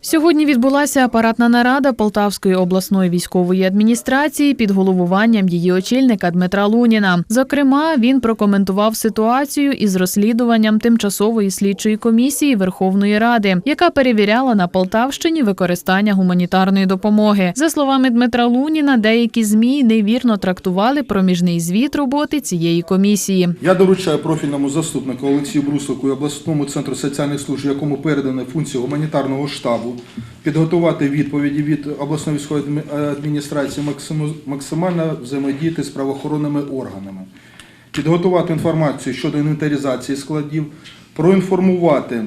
Сьогодні відбулася апаратна нарада Полтавської обласної військової адміністрації під головуванням її очільника Дмитра Луніна. Зокрема, він прокоментував ситуацію із розслідуванням тимчасової слідчої комісії Верховної Ради, яка перевіряла на Полтавщині використання гуманітарної допомоги. За словами Дмитра Луніна, деякі змі невірно трактували проміжний звіт роботи цієї комісії. Я доручаю профільному заступнику Олексію Бруслику і обласному центру соціальних служб, якому передані функції гуманітарного підготувати відповіді від обласної військової адміністрації, максимально взаємодіяти з правоохоронними органами, підготувати інформацію щодо інвентаризації складів, проінформувати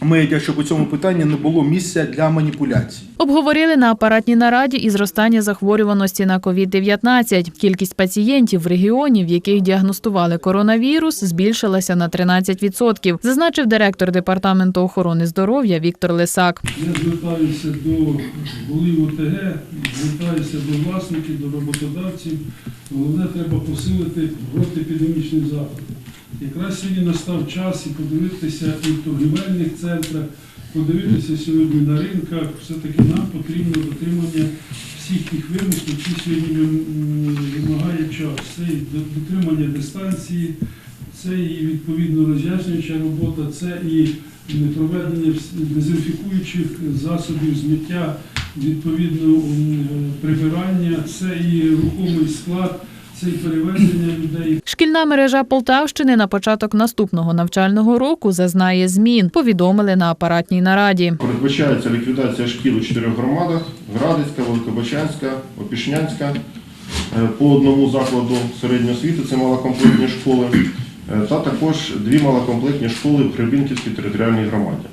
медіа, щоб у цьому питанні не було місця для маніпуляцій. Обговорили на апаратній нараді і зростання захворюваності на COVID-19. Кількість пацієнтів в регіоні, в яких діагностували коронавірус, збільшилася на 13%, зазначив директор департаменту охорони здоров'я Віктор Лисак. Я звертаюся до голів ОТГ, звертаюся до власників, до роботодавців. Головне, треба посилити протиепідемічний заходи. Якраз сьогодні настав час і подивитися і в торгівельних центрах, подивитися сьогодні на ринках. Все-таки нам потрібно дотримання всіх тих вимог, які сьогодні вимагає час. Це і дотримання дистанції, це і відповідно роз'яснююча робота, це і проведення дезінфікуючих засобів зміття, відповідно прибирання, це і рухомий склад, це і перевезення людей. Шкільна мережа Полтавщини на початок наступного навчального року зазнає змін. Повідомили на апаратній нараді. Передбачається ліквідація шкіл у чотирьох громадах: Градицька, Великобачанська, Опішнянська, е, по одному закладу середньої освіти, це малокомплектні школи, е, та також дві малокомплектні школи в Хребінківській територіальній громаді.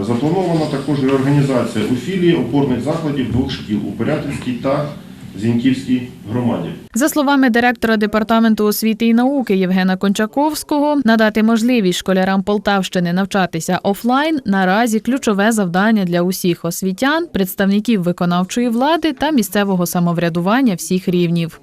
Запланована також реорганізація у філії опорних закладів двох шкіл у Порятинській та Зіньківській громаді. За словами директора департаменту освіти і науки Євгена Кончаковського, надати можливість школярам Полтавщини навчатися офлайн наразі ключове завдання для усіх освітян, представників виконавчої влади та місцевого самоврядування всіх рівнів.